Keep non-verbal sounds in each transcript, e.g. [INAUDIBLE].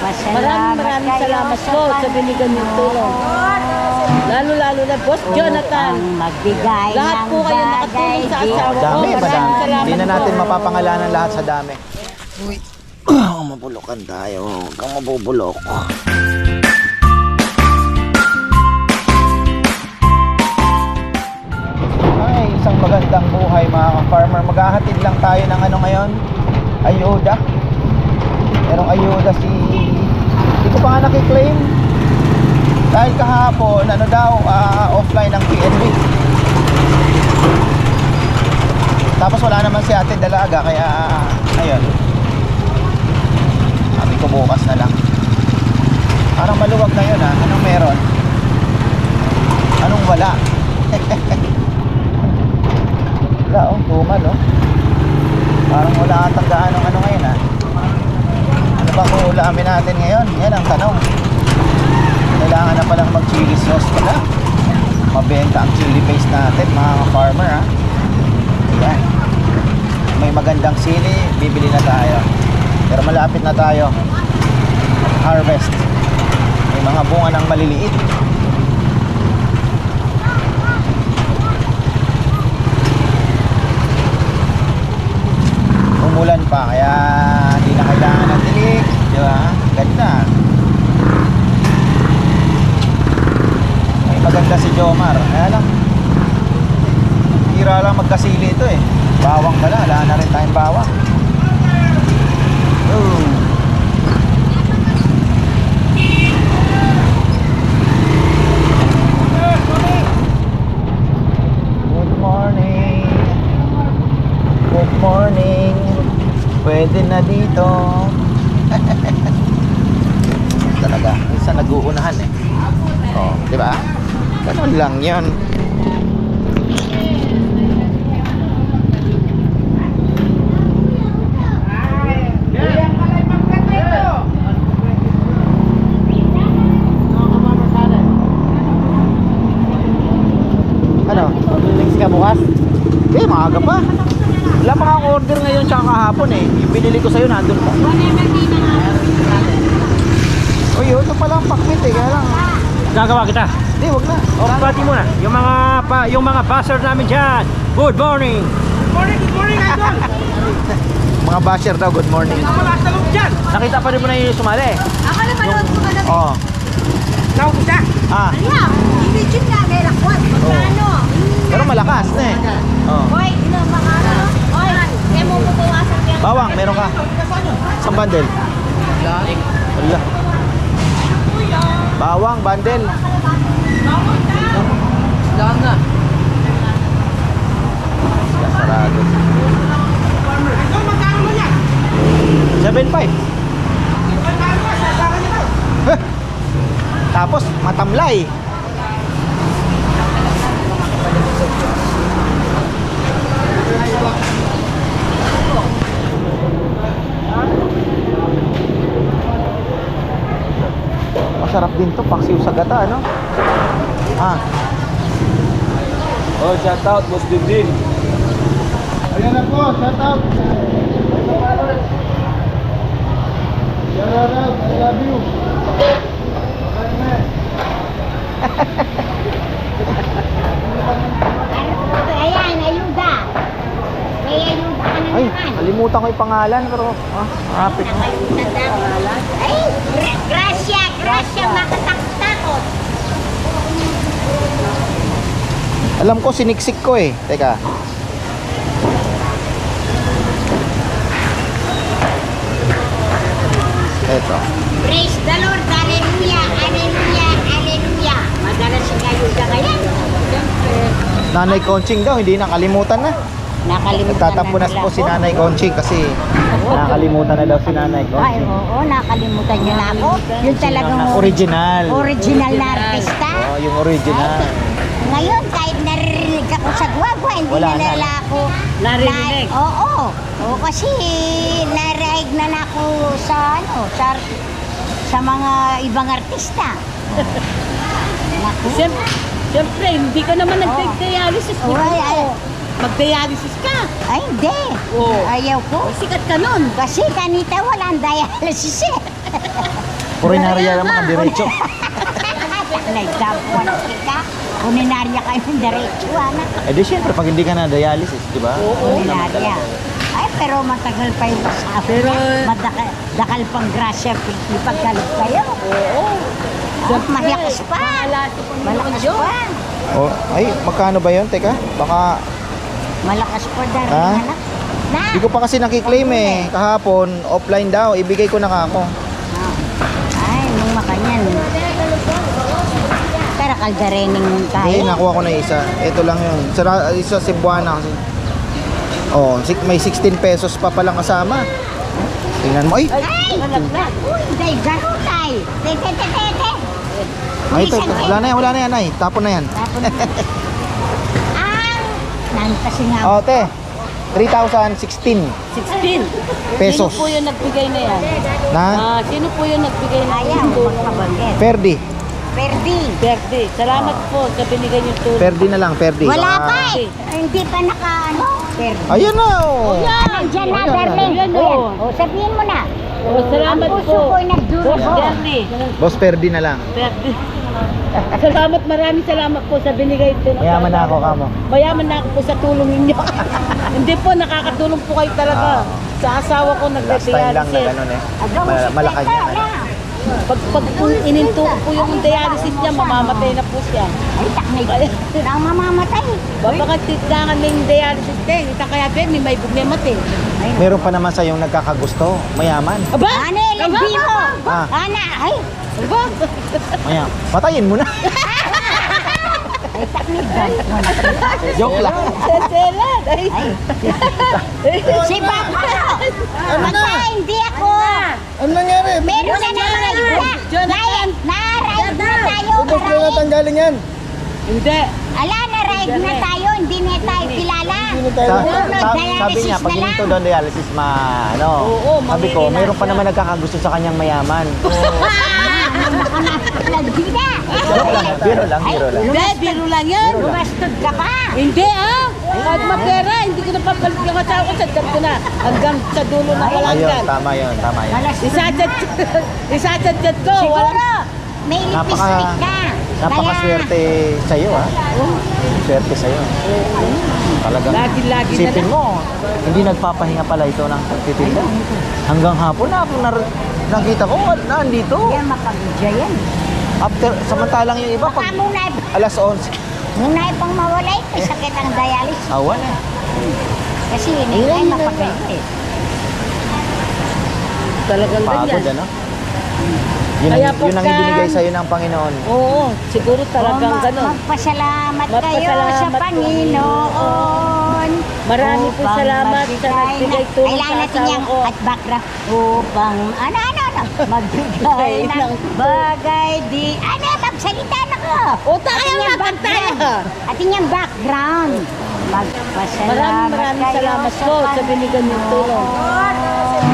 Maraming maraming salamat po sa binigyan niyong tulong. Lalo-lalo na Boss Jonathan. Magbigay Lahat ng po kayo nakatulong sa asawa ko. Dami, Maraming madami. salamat Hindi na natin po. mapapangalanan lahat sa dami. Uy, [CLEARS THROAT] mabulukan tayo. Huwag kang mabubulok. Ay, isang magandang buhay mga ka-farmer. Maghahatid lang tayo ng ano ngayon? Ayuda. Merong ayuda si... Hindi ko pa nga nakiklaim. Dahil kahapon, ano daw, ah, offline ng PNB. Tapos wala naman si ate dalaga, kaya ayun. Sabi ko bukas na lang. Parang maluwag na yun ah. Anong meron? Anong wala? [LAUGHS] wala oh, tumal oh. Parang wala atang gaanong ano ngayon ah. Ano ba kung ulamin natin ngayon? Yan ang tanong. Kailangan na palang mag chili sauce pala. Mabenta ang chili paste natin mga farmer ah. Ayan. May magandang sili, bibili na tayo. Pero malapit na tayo. Harvest. May mga bunga ng maliliit. Umulan pa, kaya hindi na kailangan ng dilig. Di ba? Ganda. May maganda si Jomar. Kaya lang, Hira lang magkasili ito eh. Bawang pala, wala na rin tayong bawang. Oh. Good morning. Good morning. Pwede na dito. Talaga, minsan nag-uunahan eh. Oh, di ba? Ganun lang 'yon. Ano? Eh, maaga pa. Wala pa kang order ngayon tsaka kahapon eh. Yung binili ko sa'yo nandun pa. Uy, ito pala ang pakbit eh. Kaya lang. Gagawa kita. Hindi, wag na. O, pati muna. Yung mga pa, yung mga buzzer namin dyan. Good morning. [LAUGHS] Mga basher daw, good morning. Nakita pa rin mo na yung sumali. Ako naman yung sumunod. Oh. Tawag ko siya. Ah, Ayan, hindi yun nga, may lakwat. Magkano? pero malakas na eh. Oh. Hoy, ino, mga ano? Hoy, kaya mo bubuwasan yan. Bawang, meron ka. Isang bundle. Wala. Bawang, bundle. Lang na. Sila sarado. 7.5. Huh. [LAUGHS] Tapos matamlay. Masarap din to, paksiw sa gata, ano? Ah, Oh, shout out, Boss Dindin. Ayan na po, shout out. Shout out, I love you. Ayan, ayuda. May ayuda ka na Ay, naman. kalimutan ko yung pangalan pero ah, rapid. Nakalimutan na. Ay, gra- grasya, grasya, Alam ko siniksik ko eh. Teka. Eto. Praise the Lord, hallelujah, hallelujah, hallelujah. Madalas yung ayuda ngayon. Siyempre. Nanay Conching daw, hindi nakalimutan na. Nakalimutan Nagtatampo na po si Nanay Conching kasi nakalimutan na daw si Nanay Ay, Conching. oo, nakalimutan niyo na ako. Yung talagang Original. original na artista. Oh, yung original. Ngayon, kahit naririnig ako sa guwagwa, hindi Wala na na. nila ako... Naririnig? Na, oo. Oo, kasi narinig na na ako sa, ano, sa, sa mga ibang artista. [LAUGHS] Naku. Siyempre, siyempre, hindi ka naman nag-dialysis. Oh, ay, ay. Mag-dialysis ka. Ay, hindi. Oo. Ayaw ko. Sikat ka nun. Kasi kanita walang dialysis eh. Purinarya naman ang diretso. [LAUGHS] Nagdapuan kita. Kuninarya kayo ng diretso, anak. Eh di syempre, pag hindi ka na dialysis, di ba? Oo naman Kuninarya. Ay, pero matagal pa yung pasabi. Pero- Madakal, dakal pang grasya, ipagkalit kayo. Oo. Ah, malakas pa. Malakas pa. Oh, ay, magkano ba yun? Teka, baka Malakas pa dahil Ha? anak. Na! Hindi ko pa kasi nakiklaim eh. Kahapon, offline daw. Ibigay ko na ka ako. Ay, nung makanyan. Kaldarening tayo. Hindi, nakuha ko na isa. Ito lang yun. Sara, isa Cebuana kasi. Oh, si- may 16 pesos pa palang kasama. Tingnan mo. Ay! Ay! Uy, day, garo tay. Te, te, te, te, te. Ay, ito, ito. Wala na yan, wala na yan. Ay, tapon na yan. Tapos, [LAUGHS] ang, nan kasi nga, Oh, te. 3,016 16. Pesos. Sino po yung nagbigay na yan? na Ah, sino po yung nagbigay na ayaw, yan? magkabagit. Perdi. Perdi. Salamat po sa binigay niyo tulong. Perdi na lang, Perdi. Wala pa eh. Hindi pa naka, ano, perdi. Ayun na, oh. Nandiyan na, Ayan. darling. Ayan, Ayan. oh. O, sabihin mo na. Oh, salamat Ang puso po. ko'y nagdurugo. Boss Berdi. Boss, Perdi na lang. Berdi. salamat, maraming salamat po sa binigay tulong. Mayaman na ako, kamo. Mayaman na ako po sa tulong ninyo. [LAUGHS] Hindi po, nakakatulong po kayo talaga. Sa asawa ko Ah. Last time lang na ganun eh. Mal- si Malacan Pag, pag po ininto ko po yung dialysis niya, mamamatay na po siya. Ay, taknay. Nang mamamatay. Babagat titangan may dialysis din. Ita kaya Ben, may may bugnemat eh. Meron pa naman sa yung nagkakagusto. Mayaman. Aba! Ano, lagbi mo. Ah. Ana, ay. Aba! Maya. Patayin mo na. [LAUGHS] Ay, taknay. Galit mo na. Joke lang. Seselan! Ay! Si Papa. Basta hindi ako. Ano nangyari? Meron na na-ride na. Jonathan. Na-ride na tayo. Ubus ko na Maraming- tanggalin yan. Hindi! Ala, na-ride na tayo. Hindi na tayo kilala. Sabi niya, pag hininto doon dialysis, ma, ano, Oo, sabi ko, meron pa naman nagkakagusto sa kanyang mayaman. [LAUGHS] Lang, biro lang, biro lang. Hindi, biro lang yan! Lumastod ka pa. Hindi ah! Kahit mapera, hindi ko napapalit yung asawa ko, sadap ko na. Hanggang sa dulo Ayun, palanggan. tama yun, tama yun. Isachat, isachat [LAUGHS] ko. Siguro, may lipstick ka. Napakaswerte sa'yo, ha? Swerte sa'yo. Talagang, Lagi-lagi na isipin lang. mo, hindi nagpapahinga pala ito ng pagtitinda. Hanggang hapon na nakita ko, nandito. Yan, mapagudya yan. After, samantalang yung iba, Baka pag muna, alas 11, muna pang mawalay, may sakit ang dialysis. awan eh. Kasi yun ay mapagaling eh. talagang Pagod, ganyan. ano? Yun, Kaya ang, yun ang pagka- ibinigay sa'yo ng Panginoon. Oo, siguro talagang ma- ganun. Magpasalamat kayo sa Magpasalamat po. Panginoon. Marami po Upang salamat sa magbigay nagbigay ng- tulong Kailangan sa natin asawa yung ko. at background. Upang, ano, ano, magbigay Bigay ng bagay di, ano, magsalita na ko. O, tayo na, tayo. background. Ating yung background. Magpasalamat Maraming maraming kayo salamat po sa binigyan niyong tulong.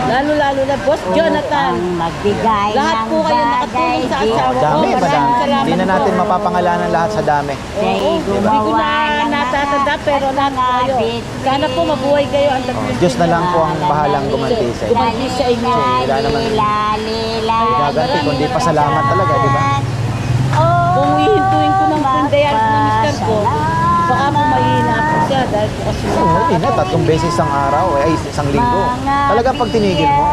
Lalo-lalo na Boss Jonathan. Upang magbigay Lahat ng po kayo bagay nakatulong sa di, asawa ko. Dami, Maraming madami. salamat Hindi na natin po. mapapangalanan lahat sa dami. Oo, hindi ko gumawa na ng natatanda mga pero lahat po kayo. Sana po mabuhay kayo ang Oh, tatlong Diyos na lang po ang bahalang gumanti sa inyo. Gumanti sa inyo. Wala naman. Gaganti, kundi pasalamat talaga, di ba? Kung hihintuin ko ng pundayal ng mister ko, baka po po siya dahil po kasi Oo, hindi na. Tatlong beses isang araw, ay isang linggo. Talaga pag tinigil mo,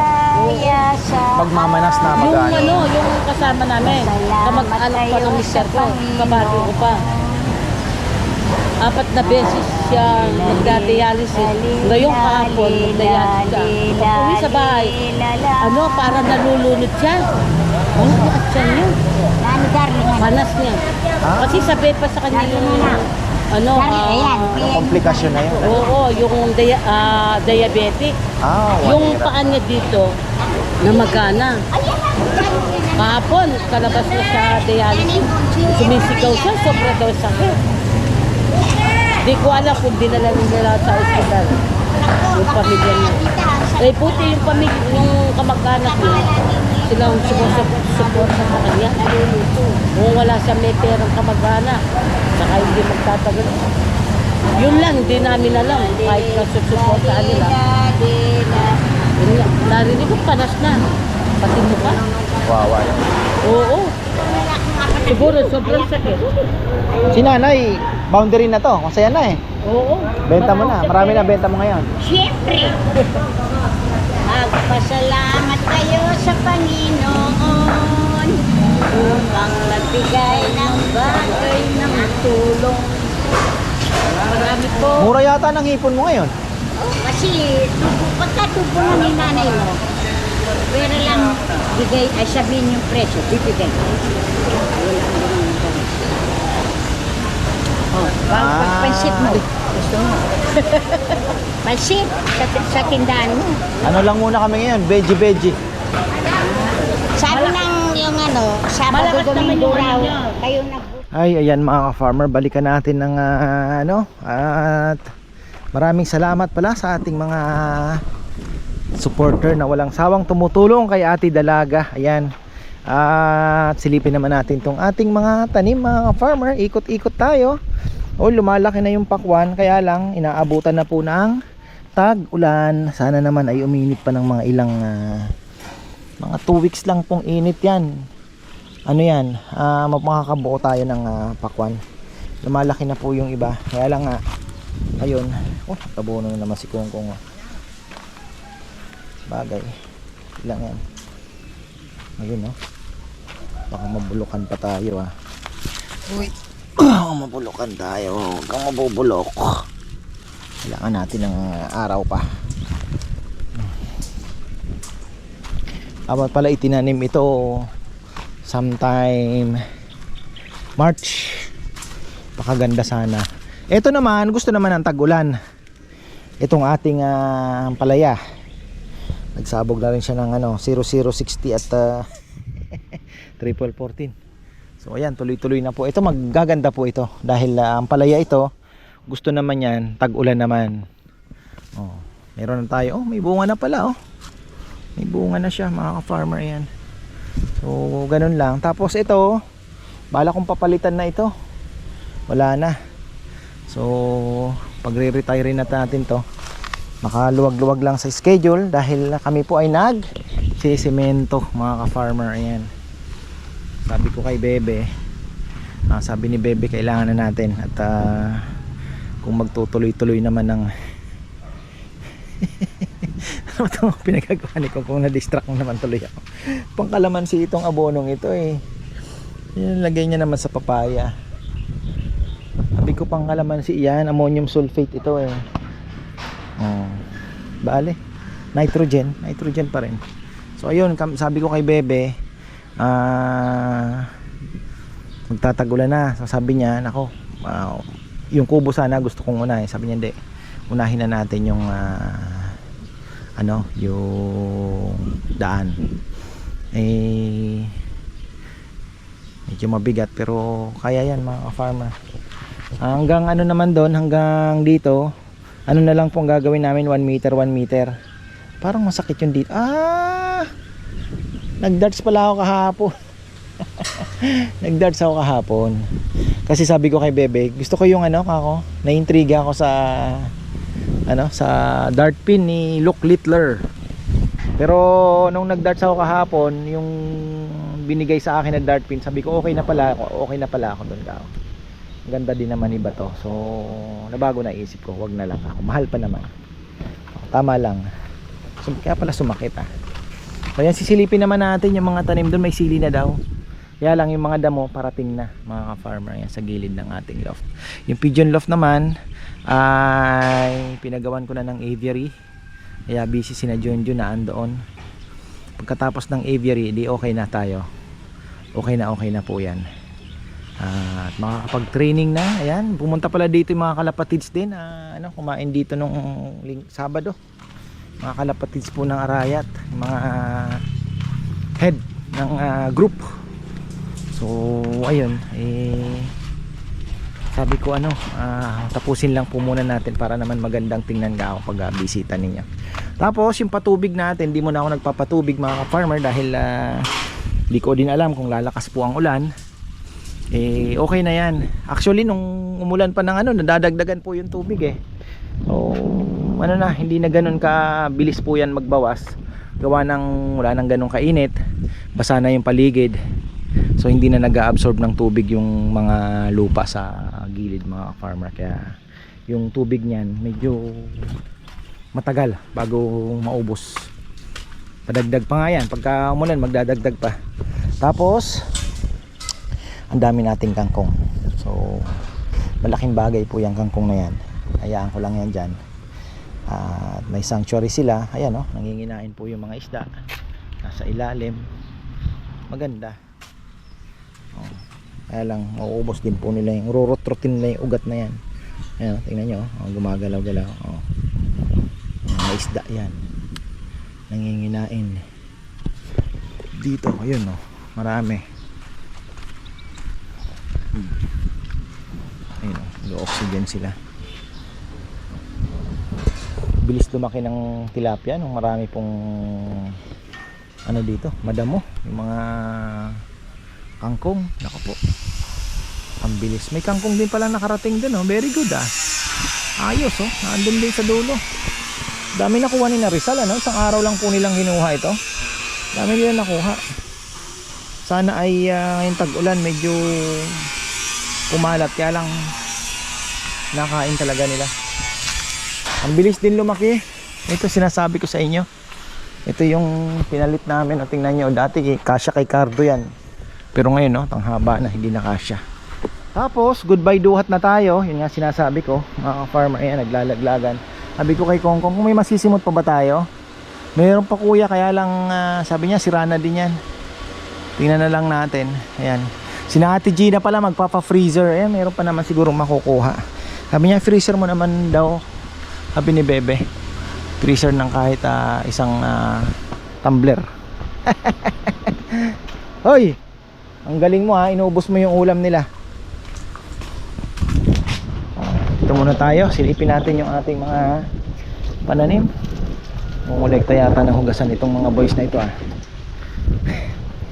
magmamanas na Yung mag-ano. ano, yung kasama namin, kamag-anak pa ng mister ko, kabati ko pa. Apat na beses siya nagda-dialysis. Ngayong kahapon, nagda-dialysis siya. Pag uwi sa bahay, ano, para nalulunod siya. Ano at siya niya? Ano, darling? ano? Panas niya. Ah? Kasi sabi pa sa kanya yung, ano, Darling, ayan. ah, Komplikasyon na yun. oo, yung dia- ah, diabetic. Ah, Yung wala. paan niya dito, namagana. Kahapon, kalabas na sa dialysis. Sumisigaw siya, sobra daw sakit. Di ko alam kung dinala nila sa ospital. Yung pamilya niya. Eh, puti yung pamilya, yung kamag-anak niya. Sila ang sumusuporta sa kanya. Kung wala siya may perang kamag-anak, saka hindi magtatagal. Yun lang, hindi namin alam. Kahit na susuportaan nila. Yun nga, narinig ko panas na. Pati mo ka. Wawa yun. Oo. Siguro sobrang sakit. Si nanay, boundary na to. Masaya na eh. Oo. Benta mo na. Marami na benta mo ngayon. Siyempre. Magpasalamat kayo sa upang nagbigay ng bagay ng tulong. Marami po. Mura yata ng hipon mo ngayon. Oh, kasi tubo, pagka tubo na ni nanay mo, pero lang bigay, ay sabihin yung presyo, bibigay. Ang. Oh, pag, Ah. pansit mo, gusto mo. [LAUGHS] pansit sa, sa tindahan mo. Ano lang muna kami ngayon? Veggie, veggie. Sabi ng yung ano, Sabado Malakas naman Domingo yung raw, ano niya. kayo nag Ay, ayan mga ka-farmer, balikan natin ng ah, ano, at maraming salamat pala sa ating mga supporter na walang sawang tumutulong kay Ate Dalaga. Ayan. At silipin naman natin tong ating mga tanim mga ka-farmer. Ikot-ikot tayo. O lumalaki na yung pakwan kaya lang inaabutan na po ng tag-ulan. Sana naman ay uminit pa ng mga ilang ah, mga 2 weeks lang pong init yan ano yan, ah makakabuo tayo ng ah, pakwan. Lumalaki na po yung iba. Kaya lang nga, ayun, oh, tabuno na naman si Kung Kung. oh. Bagay. Ilang yan. Ayun, oh. Baka mabulukan pa tayo, ah. Uy. Baka [CLEARS THROAT] mabulukan tayo. Huwag kang mabubulok. Kailangan natin ng ah, araw pa. Dapat pala itinanim ito sometime March. Pakaganda sana. Ito naman gusto naman ng tag-ulan. Itong ating ah, palaya. Nagsabog na rin siya ng ano 0060 at uh, [LAUGHS] triple 14 so ayan tuloy-tuloy na po. Ito maggaganda po ito. Dahil ah, ang palaya ito gusto naman yan tag-ulan naman. Oh, meron na tayo. Oh may bunga na pala oh. May bunga na siya mga ka-farmer yan So, ganun lang. Tapos ito, bala kong papalitan na ito. Wala na. So, pagre-retire na natin to. Makaluwag-luwag lang sa schedule dahil kami po ay nag sisemento mga ka-farmer. Ayan. Sabi ko kay Bebe, ah, sabi ni Bebe kailangan na natin at ah, kung magtutuloy-tuloy naman ng [LAUGHS] [LAUGHS] ano itong pinagagawa ni Kung na-distract mo naman tuloy ako. Pangkalamansi itong abonong ito eh. Yan lagay niya naman sa papaya. Sabi ko pangkalamansi yan. Ammonium sulfate ito eh. Oh. bale nitrogen. Nitrogen pa rin. So ayun sabi ko kay Bebe ah magtatagulan na. So sabi niya nako ah, yung kubo sana gusto kong unahin. Sabi niya hindi. Unahin na natin yung ah, ano yung daan. Eh medyo mabigat pero kaya yan mga farmer hanggang ano naman doon hanggang dito ano na lang pong gagawin namin 1 meter 1 meter. Parang masakit yung dito. Ah! Nag darts pala ako kahapon. [LAUGHS] Nag darts ako kahapon. Kasi sabi ko kay Bebe gusto ko yung ano kako naintriga ako sa ano sa dart pin ni Luke Littler. Pero nung nag-darts ako kahapon yung binigay sa akin na dart pin sabi ko okay na pala ako okay na pala ako doon Ang ganda din naman iba to. So nabago na isip ko wag na lang ako mahal pa naman. Tama lang. Kaya pala sumakit ah. So sisilipin naman natin yung mga tanim doon may sili na daw kaya lang yung mga damo parating na mga ka-farmer yan sa gilid ng ating loft. Yung pigeon loft naman ay pinagawan ko na ng aviary. Kaya busy si na Junjun na andoon. Pagkatapos ng aviary di okay na tayo. Okay na okay na po yan. Ah, at makakapag training na ayan. Pumunta pala dito yung mga kalapatids din na ano, kumain dito nung ling- Sabado. Mga kalapatids po ng Arayat mga head ng ah, group so ayun eh sabi ko ano ah, tapusin lang po muna natin para naman magandang tingnan ka ako pag ah, bisita ninyo. Tapos yung patubig natin hindi mo na ako nagpapatubig mga farmer dahil ah, di ko din alam kung lalakas po ang ulan. Eh okay na yan. Actually nung umulan pa ng ano nadadagdagan po yung tubig eh. So ano na hindi na ganun ka bilis po yan magbawas. Gawa ng wala nang ganong kainit. Basa na yung paligid so hindi na nag-absorb ng tubig yung mga lupa sa gilid mga farmer. Kaya yung tubig niyan medyo matagal bago maubos. Padagdag pa nga yan. Pagka umulan magdadagdag pa. Tapos ang dami nating kangkong. So malaking bagay po yung kangkong na yan. Hayaan ko lang yan dyan. At may sanctuary sila. Ayan o nanginginain po yung mga isda. Nasa ilalim. Maganda. oh. Kaya lang mauubos din po nila yung rurot-rotin nila yung ugat na yan. Ayan tingnan nyo oh, gumagalaw-galaw oh. mga isda yan. Nanginginain. Dito ayun o marami. Ayun o low oxygen sila. Bilis lumaki ng tilapia nung marami pong ano dito madamo. Yung mga kangkong nako ang bilis may kangkong din pala nakarating dun oh. very good ah ayos oh nandun din sa dulo dami nakuha ni na Rizal ano isang araw lang po nilang ginuha ito dami nila nakuha sana ay uh, ngayong tag-ulan medyo kumalat kaya lang nakain talaga nila ang bilis din lumaki. Ito sinasabi ko sa inyo. Ito yung pinalit namin. O tingnan nyo. Dati kasya kay Cardo yan. Pero ngayon no, tanghaba na hindi na kasya. Tapos goodbye duhat na tayo. Yun nga sinasabi ko. Mga farmer ayan naglalaglagan. Sabi ko kay Kongkong kung may masisimot pa ba tayo? Meron pa kuya kaya lang ah, sabi niya sira na din yan. Tingnan na lang natin. Ayan. Sina Ate Gina pala magpapa-freezer. Ayan, meron pa naman siguro makukuha. Sabi niya, freezer mo naman daw sabi ni Bebe freezer ng kahit ah, isang ah, tumbler [LAUGHS] Hoy ang galing mo ha inuubos mo yung ulam nila Ah, ito muna tayo. Silipin natin yung ating mga pananim. Mungulekta yata ng hugasan itong mga boys na ito ah.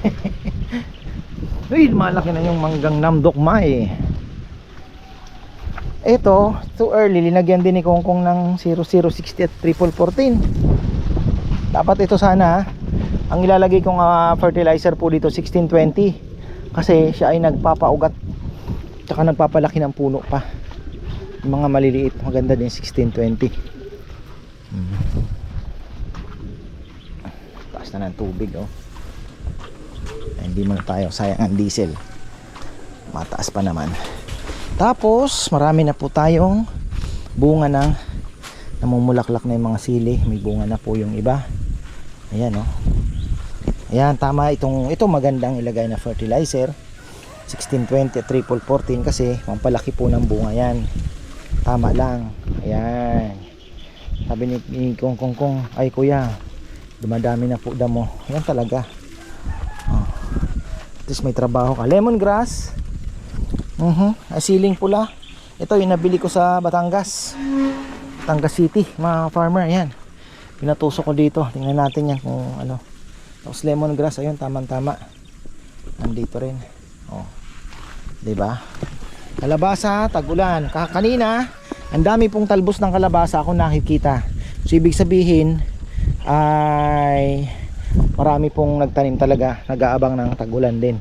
[LAUGHS] Uy, malaki na yung manggang namdokma eh ito, too early, linagyan din ni Kongkong ng 0060 at triple 14. Dapat ito sana, ang ilalagay kong ah, fertilizer po dito 1620 kasi siya ay nagpapaugat tsaka nagpapalaki ng puno pa. Mga maliliit, maganda din 1620. Hmm. Taas na ng tubig oh. Hindi mo na tayo sayang ang diesel. Mataas pa naman. Tapos, marami na po tayong bunga ng namumulaklak na yung mga sili. May bunga na po yung iba. Ayan, oh. Ayan, tama itong ito magandang ilagay na fertilizer. 1620 at triple 14 kasi pampalaki po ng bunga yan. Tama lang. Ayan. Sabi ni, ni Kong Kong Kong, ay kuya, dumadami na po damo. Yan talaga. Oh. At least may trabaho ka. Lemongrass. Mhm, asiling pula. Ito yung nabili ko sa Batangas. Batangas City, mga farmer, yan. Pinatusok ko dito. Tingnan natin yan kung ano. Tapos lemongrass, ayun, tamang-tama. Nandito rin. Oh. ba? Kalabasa, tagulan. Ka kanina, ang dami pong talbos ng kalabasa ako nakikita. So ibig sabihin ay marami pong nagtanim talaga, nag-aabang ng tagulan din.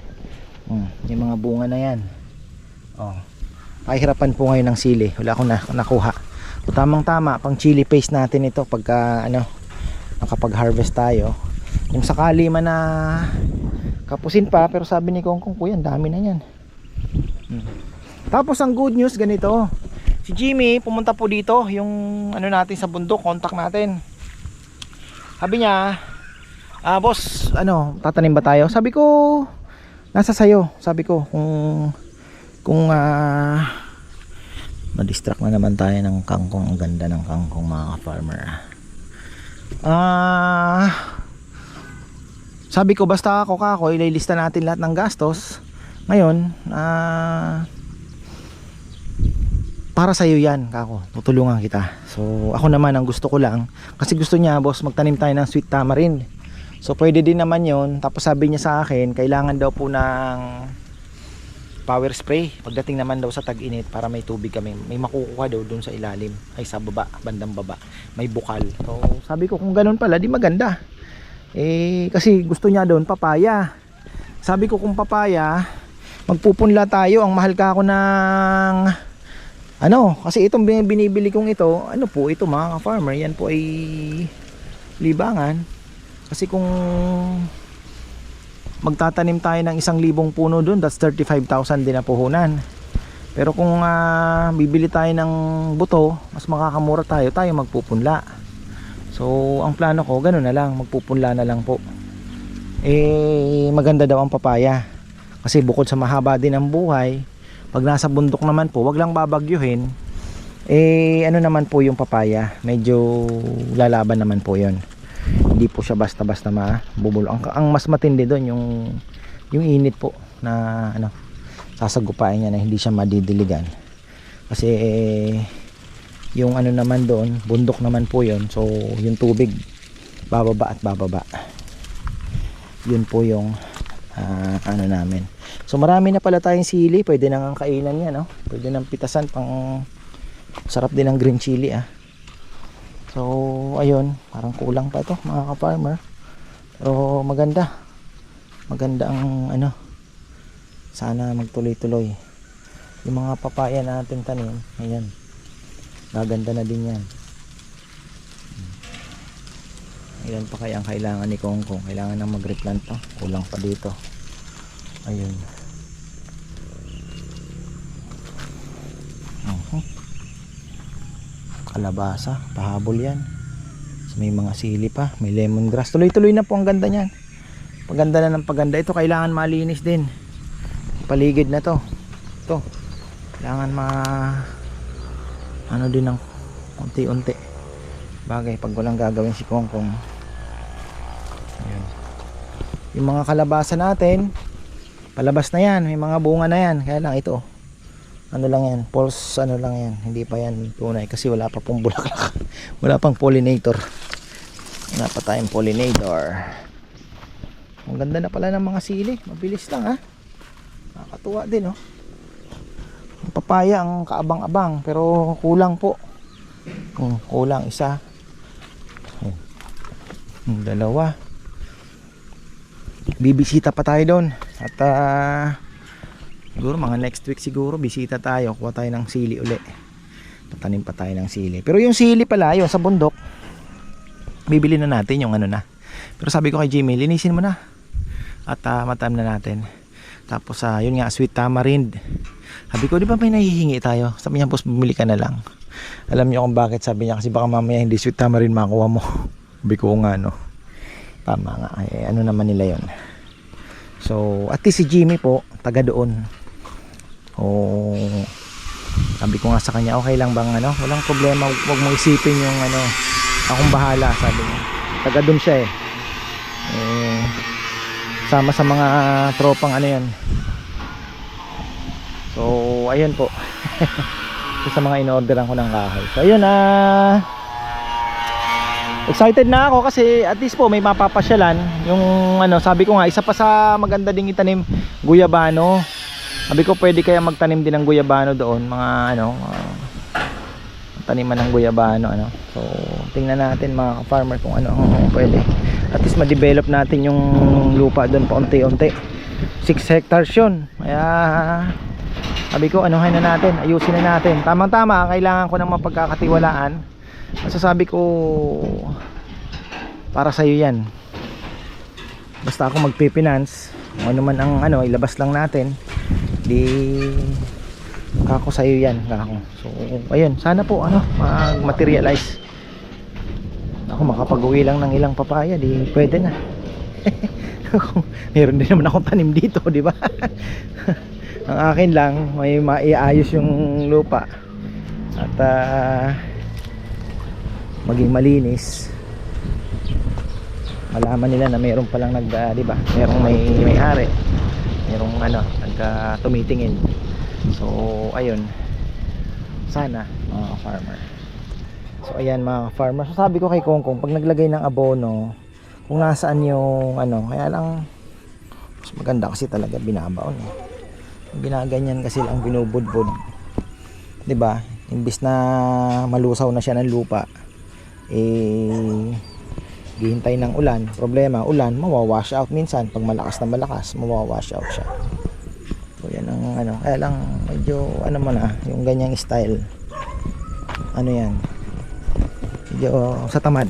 Hmm, yung mga bunga na 'yan. Oh. Pahirapan po ngayon ng sili. Wala akong na, nakuha. So, tamang tama, pang chili paste natin ito pagka ano, nakapag-harvest tayo. Kung sakali man na kapusin pa, pero sabi ni Kong Kong, kuya, dami na yan. Hmm. Tapos ang good news ganito. Si Jimmy pumunta po dito, yung ano natin sa bundok, contact natin. Sabi niya, ah boss, ano, tatanim ba tayo? Sabi ko, nasa sayo. Sabi ko, kung kung ah ma-distract na naman tayo ng kangkong ang ganda ng kangkong mga farmer ah sabi ko basta ako ka ako ililista natin lahat ng gastos ngayon ah para sa iyo yan kako. Tutulungan kita. So ako naman ang gusto ko lang kasi gusto niya boss magtanim tayo ng sweet tamarind. So pwede din naman yon tapos sabi niya sa akin kailangan daw po ng power spray. Pagdating naman daw sa tag-init para may tubig kami. May makukuha daw dun sa ilalim. Ay sa baba bandang baba. May bukal. So sabi ko kung ganun pala di maganda. Eh, kasi gusto niya doon papaya. Sabi ko kung papaya, magpupunla tayo. Ang mahal ka ako ng ano, kasi itong bin- binibili kong ito, ano po ito mga ka-farmer, yan po ay libangan. Kasi kung magtatanim tayo ng isang libong puno doon, that's 35,000 din na puhunan. Pero kung ah, bibili tayo ng buto, mas makakamura tayo, tayo magpupunla. So, ang plano ko, ganun na lang, magpupunla na lang po. Eh, maganda daw ang papaya. Kasi bukod sa mahaba din ang buhay, pag nasa bundok naman po, wag lang babagyuhin. Eh, ano naman po yung papaya? Medyo lalaban naman po yon. Hindi po siya basta-basta mabubulo. Ang, ang mas matindi doon yung yung init po na ano sasagupain niya na hindi siya madidiligan. Kasi eh, yung ano naman doon, bundok naman po yon. So, yung tubig bababa at bababa. Yun po yung ah, ano namin. So, marami na pala tayong sili. Pwede nang kainan yan, no? Pwede nang pitasan pang sarap din ng green chili, ah. So, ayun, parang kulang pa ito mga ka-farmer. Pero maganda. Maganda ang ano. Sana magtuloy-tuloy. Yung mga papaya na nating tanim, ayan. Gaganda na din yan. Ilan pa kaya ang kailangan ni Kongkong? Kailangan nang mag-replant to. Kulang pa dito. Ayun. Mhm. Kalabasa, pahabol yan. So, may mga sili pa, may lemongrass. Tuloy-tuloy na po ang ganda niyan. Paganda na ng paganda. Ito kailangan malinis din. Paligid na to. Ito. Kailangan ma ano din ng unti-unti. Bagay pag walang gagawin si Kongkong. Ayun. Yung mga kalabasa natin, palabas na yan. May mga bunga na yan. Kaya lang ito. Ano lang yan, false ano lang yan. Hindi pa yan tunay kasi wala pa pong bulaklak. [LAUGHS] wala pang pollinator. Wala pa tayong pollinator. Ang ganda na pala ng mga sili. Mabilis lang ha. Nakakatuwa din oh. Ang papaya ang kaabang-abang pero kulang po. Hmm, kulang isa. Hmm, dalawa. Bibisita pa tayo doon. At ah, siguro mga next week siguro bisita tayo. Kuha tayo ng sili uli. Tatanim pa tayo ng sili. Pero yung sili pala, yun sa bundok, bibili na natin yung ano na. Pero sabi ko kay Jimmy, linisin mo na. At uh, matam na natin. Tapos uh, yun nga, sweet tamarind. Sabi ko, di ba may nahihingi tayo? Sabi niya, boss, bumili ka na lang. Alam niyo kung bakit sabi niya, kasi baka mamaya hindi sweet tamarind makuha mo. [LAUGHS] Sabi ko nga, no. Tama nga, eh, ano naman nila yon So, at si Jimmy po, taga doon. Oh, sabi ko nga sa kanya, okay lang bang ano, walang problema, wag, mo isipin yung ano, akong bahala, sabi niya. Taga doon siya eh. Eh, sama sa mga tropang ano yan. So, ayun po. [LAUGHS] Sa mga in-orderan ko ng kahoy. So, ayun ah. Excited na ako kasi at least po may mapapasyalan. Yung ano, sabi ko nga, isa pa sa maganda ding itanim, guyabano. Sabi ko pwede kaya magtanim din ng guyabano doon, mga ano, uh, taniman ng guyabano ano. So, tingnan natin mga farmer kung ano ang pwede. At least ma-develop natin yung lupa doon paunti-unti. 6 hectares yun. Kaya sabi ko anuhin na natin, ayusin na natin. Tamang-tama, kailangan ko ng mapagkakatiwalaan. Masasabi ko para sa iyo 'yan. Basta ako magpe-finance, kung ano man ang ano, ilabas lang natin. Di kako sa iyo 'yan, kako. So, ayun, sana po ano, mag-materialize. Ako makapag-uwi lang ng ilang papaya, di pwede na. [LAUGHS] Meron din naman akong tanim dito, di ba? [LAUGHS] ang akin lang, may maiayos yung lupa. At ah, maging malinis. Malaman nila na meron palang nag, ah, di ba? Merong may may-ari. Merong ano, nagka tumitingin. So, ayun. Sana mga farmer. So ayan mga farmer. So sabi ko kay Kongkong, pag naglagay ng abono, kung nasaan yung ano, kaya lang mas maganda kasi talaga binabaon eh. Ginaganyan kasi lang binubudbud. 'Di ba? Imbis na malusaw na siya ng lupa, eh Gihintay ng ulan. Problema, ulan, mawawash out minsan. Pag malakas na malakas, mawawash out siya. So yan ang ano, kaya lang medyo ano man ah, yung ganyang style. Ano yan? Medyo sa tamad.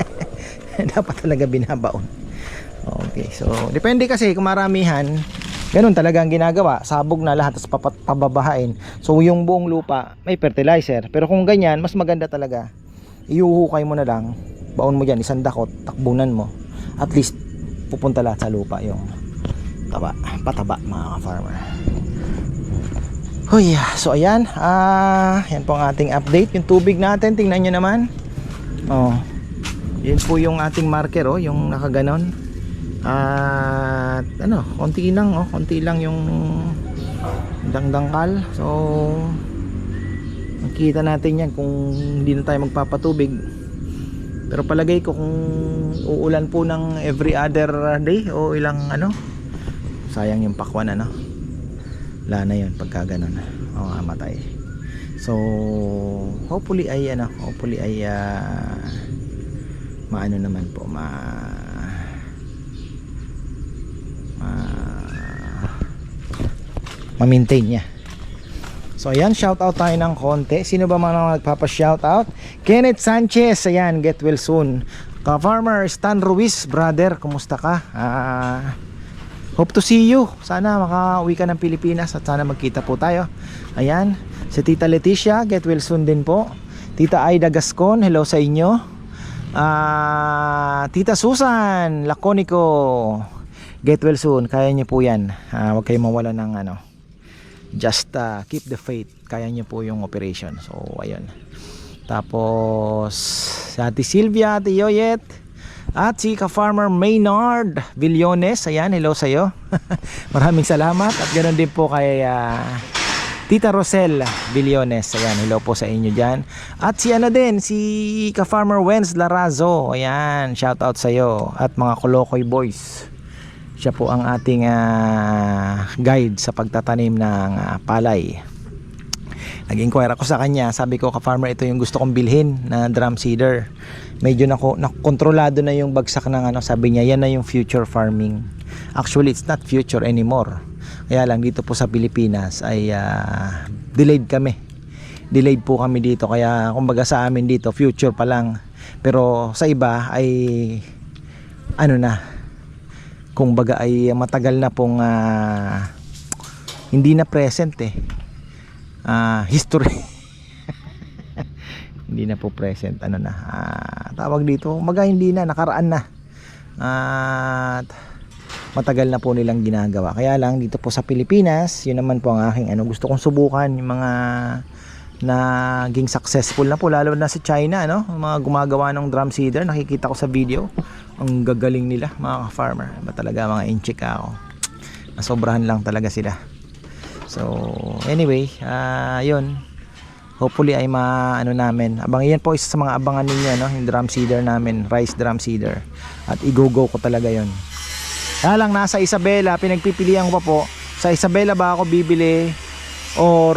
[LAUGHS] Dapat talaga binabaon. Okay, so depende kasi kung maramihan, ganun talaga ang ginagawa. Sabog na lahat, tapos pababahain. So yung buong lupa, may fertilizer. Pero kung ganyan, mas maganda talaga. Iuhukay mo na lang, baon mo dyan, isang dakot, takbunan mo. At least, pupunta lahat sa lupa yung taba, pataba mga ka-farmer. Huy, so ayan, ah, yan po ang ating update. Yung tubig natin, tingnan nyo naman. Oh, yun po yung ating marker, oh, yung nakaganon. At ano, konti lang, oh, konti lang yung dangdangkal. So, makita natin yan kung hindi na tayo magpapatubig. Pero palagay ko kung uulan po ng every other day o ilang ano, sayang yung pakwan ano. Wala na yun pagka ganun. O nga matay. So, hopefully ay ano, hopefully ay ah, maano naman po, ma ma ma-maintain niya. So ayan, shout out tayo ng konti. Sino ba mga nagpapa-shout out? Kenneth Sanchez, ayan, get well soon. Ka-farmer Stan Ruiz, brother, kumusta ka? Ah, hope to see you. Sana makauwi ka ng Pilipinas at sana magkita po tayo. Ayan, si Tita Leticia, get well soon din po. Tita Aida Gascon, hello sa inyo. Ah, Tita Susan Laconico, get well soon. Kaya niyo po yan. Ah, huwag kayong mawala ng ano, just uh, keep the faith. Kaya niyo po yung operation. So ayun. Tapos si Ate Silvia, Ate Yoyet at si ka-farmer Maynard Villones. Ayan, hello sa'yo. [LAUGHS] Maraming salamat. At ganoon din po kay ah, Tita Rosel Villones. Ayan, hello po sa inyo dyan. At si ano din, si ka-farmer Wenz Larazo ayan, shout out sa'yo at mga Kolokoy Boys siya po ang ating ah, guide sa pagtatanim ng ah, palay. Nag-inquire ako sa kanya, sabi ko ka-farmer ito yung gusto kong bilhin na drum seeder. Medyo nako nakontrolado na yung bagsak ng ano, sabi niya yan na yung future farming. Actually, it's not future anymore. Kaya lang dito po sa Pilipinas ay ah, delayed kami. Delayed po kami dito kaya kumbaga sa amin dito future pa lang. Pero sa iba ay ano na kung baga ay matagal na pong ah, hindi na present eh. Ah, history. [LAUGHS] Hindi na po present ano na. Ah, tawag dito maga hindi na nakaraan na. At matagal na po nilang ginagawa. Kaya lang dito po sa Pilipinas yun naman po ang aking ano gusto kong subukan yung mga naging successful na po lalo na sa China no mga gumagawa ng drum seeder nakikita ko sa video ang gagaling nila mga farmer ba talaga mga inchika ako. Nasobrahan lang talaga sila. So anyway ah yun. Hopefully ay maano namin. Abang yan po isa sa mga abangan ninyo no yung drum seeder namin rice drum seeder. At igo-go ko talaga yon kaya lang nasa Isabela pinagpipilian ko pa po. Sa Isabela ba ako bibili or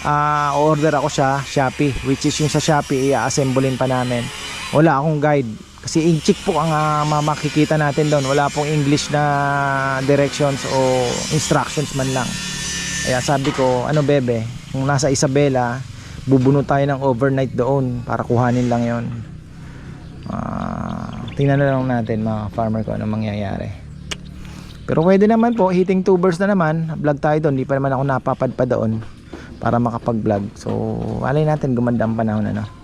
ah, order ako sa Shopee which is yung sa Shopee i-assemblein pa namin. Wala akong guide kasi inchik po ang ma- makikita natin doon. Wala pong English na directions o instructions man lang. Kaya sabi ko ano bebe kung nasa Isabela bubuno tayo ng overnight doon para kuhanin lang yon Ah, tingnan na lang natin mga farmer ko anong mangyayari. Pero pwede naman po hitting tubers na naman. Vlog tayo doon di pa naman ako napapadpa doon para makapag vlog so alay natin gumanda ang panahon ano